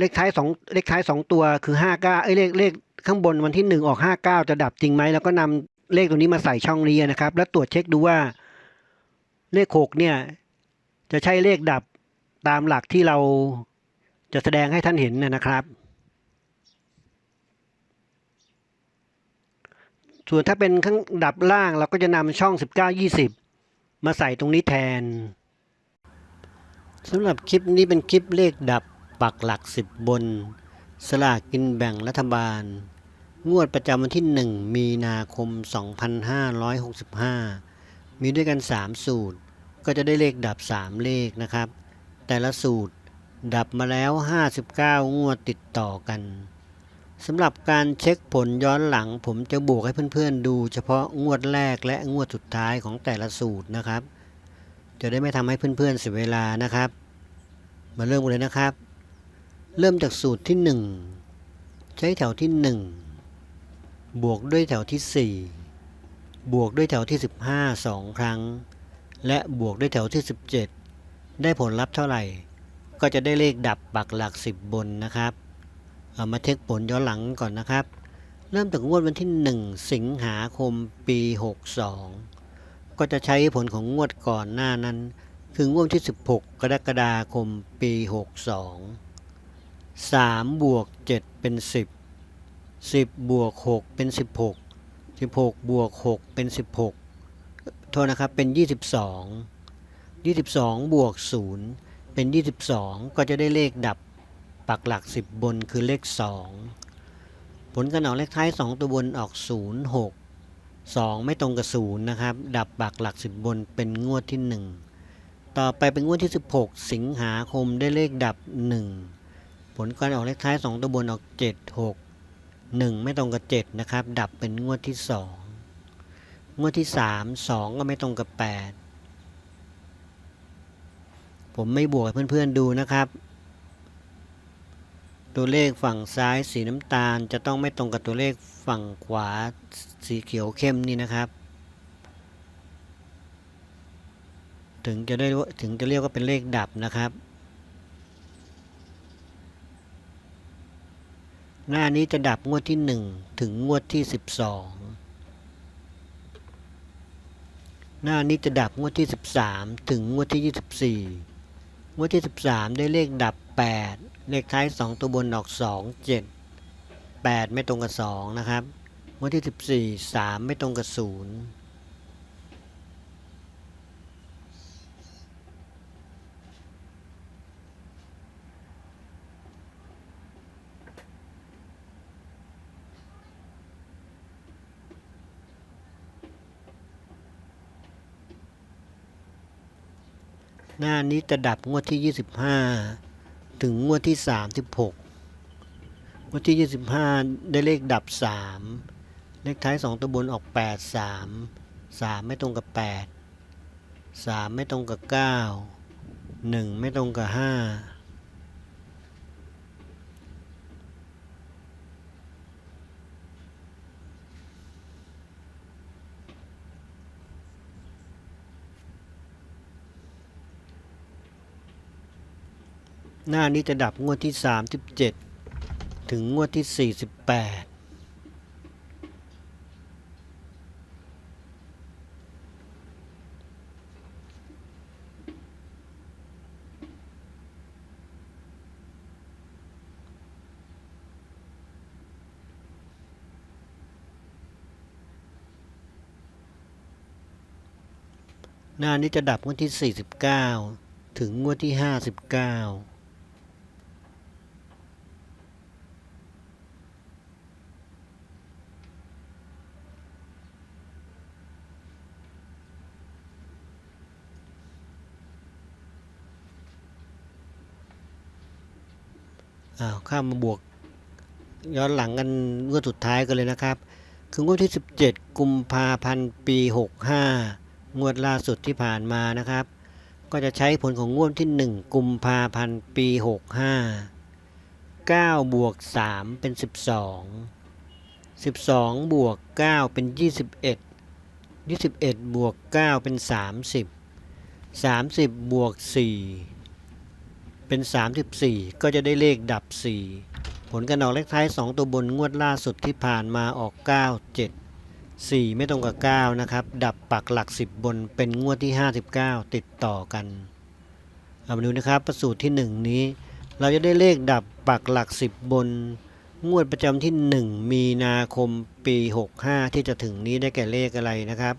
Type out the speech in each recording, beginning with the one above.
เลขท้ายสองเลขท้ายสองตัวคือ59เอ้ยเลขเลขข้างบนวันที่1ออก59จะดับจริงไหมแล้วก็นำเลขตัวนี้มาใส่ช่องนี้นะครับ แล้วตรวจเช็คดูว่าเลข6เนี่ย จะใช่เลขดับตามหลักที่เราจะแสดงให้ท่านเห็นนะครับ ส่วนถ้าเป็นข้างดับล่างเราก็จะนำช่อง 19 20 มาใส่ตรงนี้แทนสำหรับคลิปนี้เป็นคลิปเลขดับ ปักหลัก10บน สลากกินแบ่งรัฐบาล งวดประจำวันที่ 1 มีนาคม 2565 มีด้วยกัน 3 สูตร ก็จะได้เลขดับ 3 เลขนะครับ แต่ละสูตรดับมาแล้ว 59 งวดติดต่อกันสำหรับการเช็คผลย้อนหลัง ผมจะบวกให้เพื่อนๆดู เฉพาะงวดแรกและงวดสุดท้ายของแต่ละสูตรนะครับ จะได้ไม่ทำให้เพื่อนๆเสียเวลานะครับ มาเริ่มกันเลยนะครับ เริ่มจากสูตรที่ 1 ใช้แถวที่ 1 บวกด้วยแถวที่ 4 บวกด้วยแถวที่ 15 2 ครั้ง และบวกด้วยแถวที่ 17 ได้ผลลัพธ์เท่าไหร่ ก็จะได้เลขดับปักหลัก 10 บนนะครับเอามาเช็คผลย้อนหลังก่อนนะครับ เริ่มจากงวดวันที่ 1 สิงหาคมปี 62 ก็จะใช้ผลของงวดก่อนหน้านั้น คืองวดที่ 16 กรกฎาคมปี 62 3บวก7เป็น10 10บวก6เป็น16 16บวก6เป็น16โทษนะครับเป็น22 22บวก0เป็น22ก็จะได้เลขดับปักหลัก10บนคือเลข2ผลการออกเลขท้าย2ตัวบนออก0 6 2ไม่ตรงกับ0นะครับ ดับปักหลัก10บนเป็นงวดที่1ต่อไปเป็นงวดที่16สิงหาคมได้เลขดับ1ผ ลการออกเลขท้าย 2 ตัวบนออก 7 6 1 ไม่ตรงกับ 7 นะครับ ดับเป็นงวดที่ 2 งวดที่ 3 2 ก็ไม่ตรงกับ 8 ผมไม่บวกเพื่อนๆดูนะครับ ตัวเลขฝั่งซ้ายสีน้ำตาลจะต้องไม่ตรงกับตัวเลขฝั่งขวาสีเขียวเข้มนี่นะครับ ถึงจะได้ถึงจะเรียกว่าเป็นเลขดับนะครับ หน้านี้จะดับงวดที่หนึ่งถึงงวดที่สิบสองหน้านี้จะดับงวดที่สิบสามถึงงวดที่ยี่สิบสี่งวดที่สิบสามได้เลขดับแปดเลขท้ายสองตัวบนออก2 7 8ไม่ตรงกับสองนะครับงวดที่สิบสี่สามไม่ตรงกับศูนย์ หน้านี้จะดับงวดที่ 25 ถึงงวดที่ 36 งวดที่ 25 ได้เลขดับ 3 เลขท้าย 2 ตัวบนออก 8 3 3 ไม่ตรงกับ 8 3 ไม่ตรงกับ 9 1 ไม่ตรงกับ 5 หน้านี้จะดับงวดที่ 37 ถึงงวดที่ 48หน้านี้จะดับงวดที่ 49 ถึงงวดที่ 59 อ้าว ข้ามมาบวก ย้อนหลังกันงวดสุดท้ายกันเลยนะครับ คืองวดที่ 17 กุมภาพันธ์ปี 65 งวดล่าสุดที่ผ่านมานะครับ ก็จะใช้ผลของงวดที่ 1 กุมภาพันธ์ปี 65 9 บวก 3 เป็น 12 12 บวก 9 เป็น 21 21 บวก 9 เป็น 30 30 บวก 4 เป็น 34 ก็จะได้เลขดับ 4 ผลการออกเลขท้าย 2 ตัวบนงวดล่าสุดที่ผ่านมาออก 9 7 4 ไม่ตรงกับ 9 นะครับ ดับปักหลัก 10 บนเป็นงวดที่ 59 ติดต่อกันเอามาดูนะครับประสูตรที่ 1 นี้ เราจะได้เลขดับปักหลัก 10 บน งวดประจำที่ 1 มีนาคมปี 65 ที่จะถึงนี้ได้แก่เลขอะไรนะครับ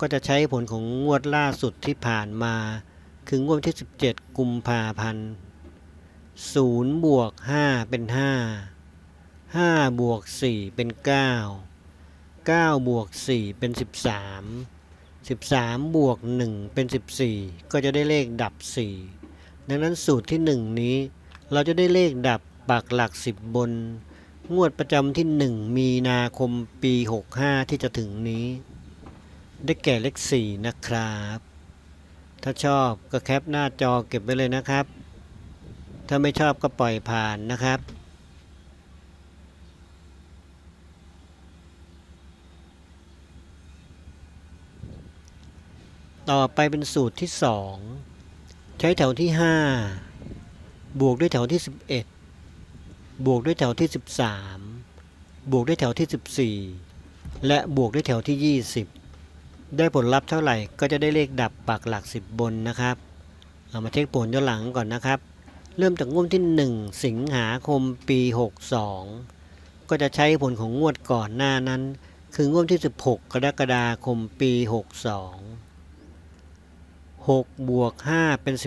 ก็จะใช้ผลของงวดล่าสุดที่ผ่านมา คืองวดที่ 17 กุมภาพันธ์0บวก 5 เป็น 5 5 บวก 4 เป็น 9 9 บวก 4 เป็น 13 13 บวก 1 เป็น 14 ก็จะได้เลขดับ 4 ดังนั้นสูตรที่ 1 นี้ เราจะได้เลขดับปักหลัก 10 บน งวดประจำที่ 1 มีนาคมปี 65 ที่จะถึงนี้ ได้แก่เลข 4 นะครับ ถ้าชอบก็แคปหน้าจอเก็บไว้เลยนะครับ ถ้าไม่ชอบก็ปล่อยผ่านนะครับ ต่อไปเป็นสูตรที่ 2 ใช้แถวที่ 5 บวกด้วยแถวที่ 11 บวกด้วยแถวที่ 13 บวกด้วยแถวที่ 14 และบวกด้วยแถวที่ 20 ได้ผลลัพธ์เท่าไหร่ก็จะได้เลขดับปักหลัก 10 บนนะครับ เรามาเช็คผลย้อนหลังก่อนนะครับ เริ่มจากงวดที่ 1 สิงหาคมปี 62 ก็จะใช้ผลของงวดก่อนหน้านั้น คืองวดที่ 16 กรกฎาคมปี 62 6 บวก 5 เป็น 11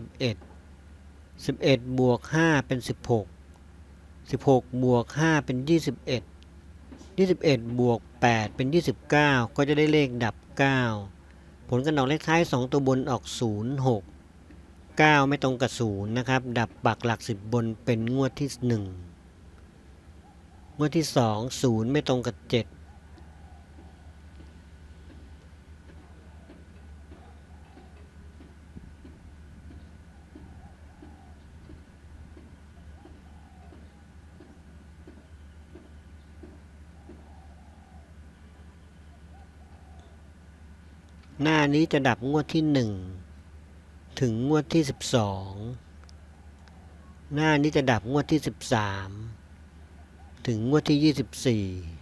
11 บวก 5 เป็น 16 16 บวก 5 เป็น 21 21 บวก 8 เป็น 29 ก็จะได้เลขดับ 9 ผลกันออกเลขท้าย 2 ตัวบนออก 0 6 9 ไม่ตรงกับ 0 นะครับ ดับปักหลัก 10 บนเป็นงวดที่ 1 งวดที่ 2 0 ไม่ตรงกับ 7 หน้านี้จะดับงวดที่ 1 ถึงงวดที่ 12 หน้านี้จะดับงวดที่ 13 ถึงงวดที่ 24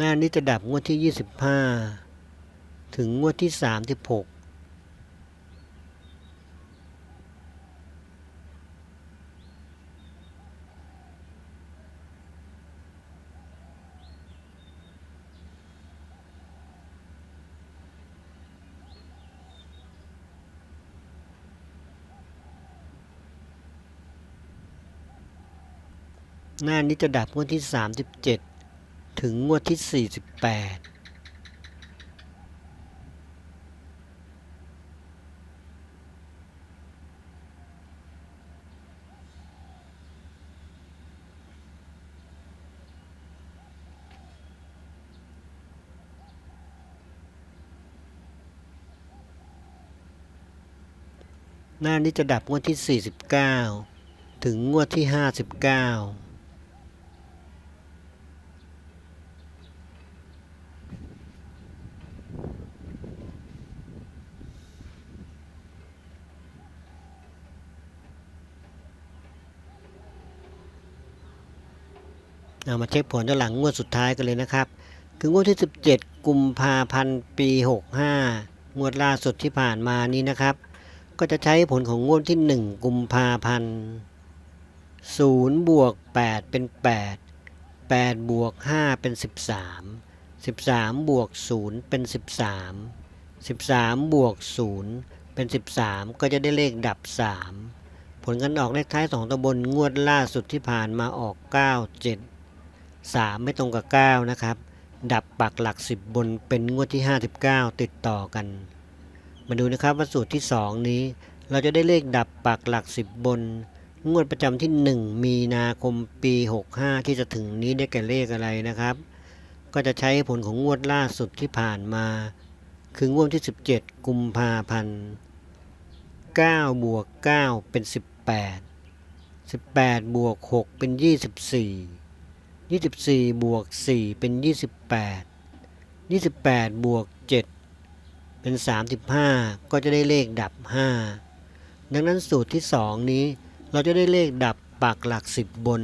หน้านี้จะดับงวดที่ 25 ถึงงวดที่ 36หน้านี้จะดับงวดที่สามสิบเจ็ด ถึงงวดที่ 48หน้านี้จะดับงวดที่ 49 ถึงงวดที่ 59 เอามาเช็คผลย้อนหลังงวดสุดท้ายกันเลยนะครับ คืองวดที่ 17 กุมภาพันธ์ปี 65 งวดล่าสุดที่ผ่านมานี้นะครับ ก็จะใช้ผลของงวดที่ 1 กุมภาพันธ์0บวก 8 เป็น 8 8 บวก 5 เป็น 13 13 บวก 0 เป็น 13 13 บวก 0 เป็น 13 ก็จะได้เลขดับ 3 ผลกันออกเลขท้าย 2ตัวบนงวดล่าสุดที่ผ่านมาออก 9 7 3 ไม่ตรงกับ 9 นะครับ ดับปักหลัก 10 บนเป็นงวดที่ 59 ติดต่อกัน มาดูนะครับว่าสูตรที่ 2 นี้ เราจะได้เลขดับปักหลัก 10 บน งวดประจำที่ 1 มีนาคมปี 65 ที่จะถึงนี้ได้แก่เลขอะไรนะครับ ก็จะใช้ผลของงวดล่าสุดที่ผ่านมา คืองวดที่ 17 กุมภาพันธ์9บวก 9 เป็น 18 18 บวก 6 เป็น 24 24 บวก 4 เป็น 28 28 บวก 7 เป็น 35 ก็จะได้เลขดับ 5 ดังนั้นสูตรที่ 2 นี้เราจะได้เลขดับปักหลัก 10 บน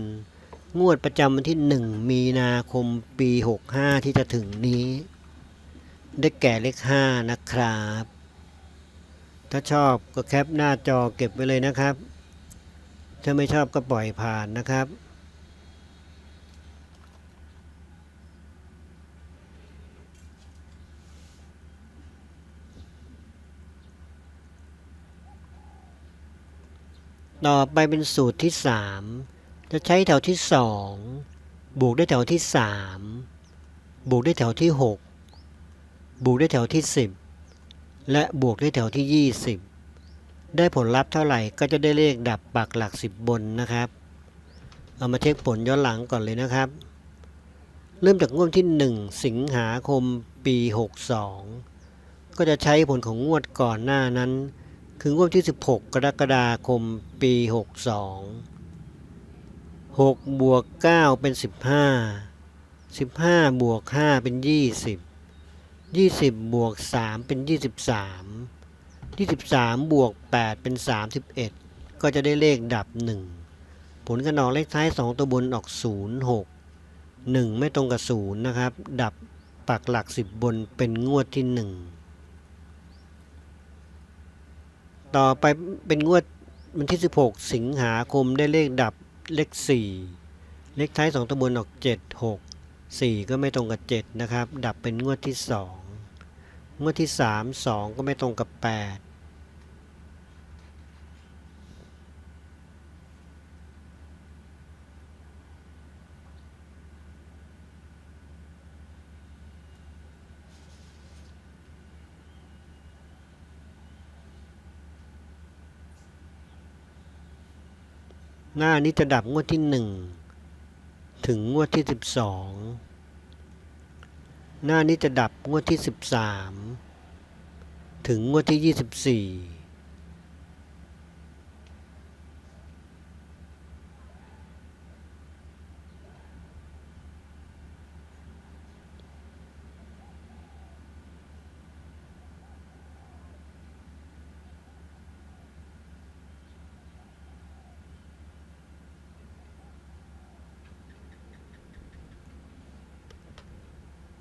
งวดประจำวันที่ 1 มีนาคมปี 65 ที่จะถึงนี้ ได้แก่เลข 5 นะครับ ถ้าชอบก็แคปหน้าจอเก็บไว้เลยนะครับ ถ้าไม่ชอบก็ปล่อยผ่านนะครับ ต่อไปเป็นสูตรที่ 3 จะใช้แถวที่ 2 บวกด้วยแถวที่ 3 บวกด้วยแถวที่ 6 บวกด้วยแถวที่ 10 และบวกด้วยแถวที่ 20 ได้ผลลัพธ์เท่าไหร่ก็จะได้เลขดับปักหลัก 10 บนนะครับ เอามาเช็คผลย้อนหลังก่อนเลยนะครับ เริ่มจากงวดที่ 1 สิงหาคมปี 62 ก็จะใช้ผลของงวดก่อนหน้านั้น คืองวดที่ 16 กรกฎาคมปี 62 6 บวก 9 เป็น 15 15 บวก 5 เป็น 20 20 บวก 3 เป็น 23 23 บวก 8 เป็น 31 ก็จะได้เลขดับ 1 ผลกันออกเลขท้าย 2 ตัวบนออก 0 6 1 ไม่ตรงกับ 0 นะครับ ดับปักหลัก 10 บนเป็นงวดที่ 1 ต่อไปเป็นงวดวันที่ 16 สิงหาคมได้เลขดับเลข 4 เลขท้าย 2 ตัวบนออก 7 6 4 ก็ไม่ตรงกับ 7 นะครับ ดับเป็นงวดที่ 2 งวดที่ 3 2 ก็ไม่ตรงกับ 8 หน้านี้จะดับงวดที่หนึ่งถึงงวดที่สิบสองหน้านี้จะดับงวดที่สิบสามถึงงวดที่ยี่สิบสี่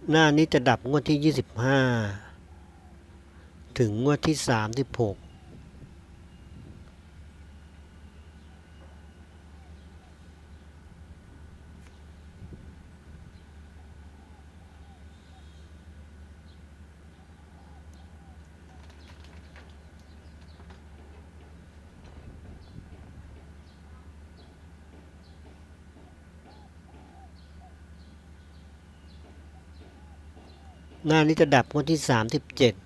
หน้านี้จะดับงวดที่ 25 ถึงงวดที่ 36 ห หน้านี้จะดับงวดที่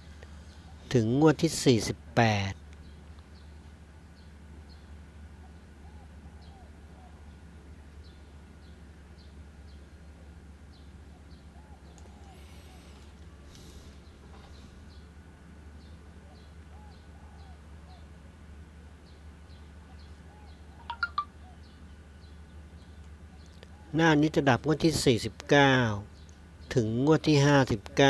37 ถึงงวดที่ 48หน้านี้จะดับงวดที่ 49 ถึงงวดที่59อ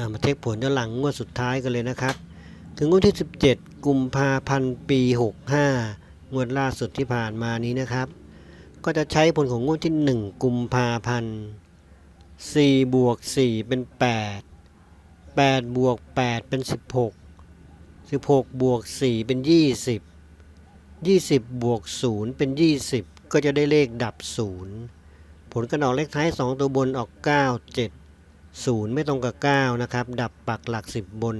่ามาเช็คผลย้อนหลังงวดสุดท้ายกันเลยนะครับ ถึงงวดที่ 17 กุมภาพันธ์ปี 65 งวดล่าสุดที่ผ่านมานี้นะครับ ก็จะใช้ผลของงวดที่ 1 กุมภาพันธ์4บวก 4 เป็น 8 8 บวก 8 เป็น 16 16 บวก 4 เป็น 20 20 บวก 0 เป็น 20 ก็จะได้เลขดับ 0 ผลกันออกเลขท้าย 2 ตัวบนออก 9 7 0 ไม่ตรงกับ 9 นะครับ ดับปักหลัก 10 บน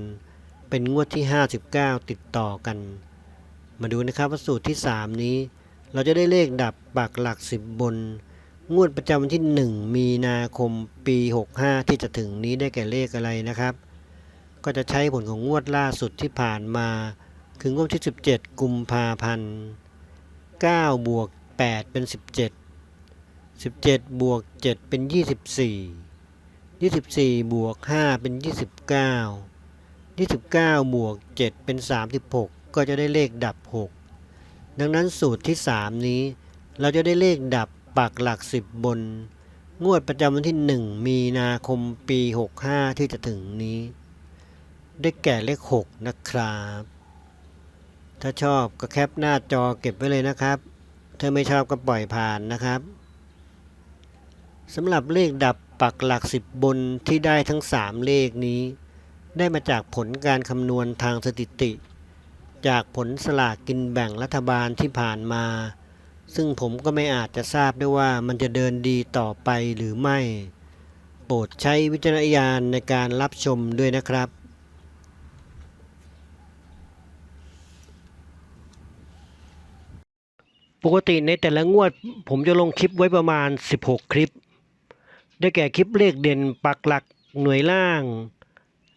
เป็นงวดที่ 59 ติดต่อกัน มาดูนะครับว่าสูตรที่ 3 นี้ เราจะได้เลขดับปักหลัก10บน งวดประจำวันที่ 1 มีนาคมปี 65 ที่จะถึงนี้ได้แก่เลขอะไรนะครับ ก็จะใช้ผลของงวดล่าสุดที่ผ่านมา คืองวดที่ 17 กุมภาพันธ์9บวก 8 เป็น 17 17 บวก 7 เป็น 24 24 บวก 5 เป็น 29 29 บวก 7 เป็น 36 ก็จะได้เลขดับ 6 ดังนั้นสูตรที่ 3 นี้ เราจะได้เลขดับปักหลัก 10 บน งวดประจำวันที่ 1 มีนาคมปี 65 ที่จะถึงนี้ ได้แก่เลข 6 นะครับ ถ้าชอบก็แคปหน้าจอเก็บไว้เลยนะครับ ถ้าไม่ชอบก็ปล่อยผ่านนะครับสำหรับเลขดับปักหลัก 10 บนที่ได้ทั้ง 3 เลขนี้ ได้มาจากผลการคำนวณทางสถิติ จากผลสลากกินแบ่งรัฐบาลที่ผ่านมา ซึ่งผมก็ไม่อาจจะทราบได้ว่ามันจะเดินดีต่อไปหรือไม่ โปรดใช้วิจารณญาณในการรับชมด้วยนะครับ ปกติในแต่ละงวด ผมจะลงคลิปไว้ประมาณ 16 คลิป ได้แก่คลิปเลขเด่นปักหลักหน่วยล่าง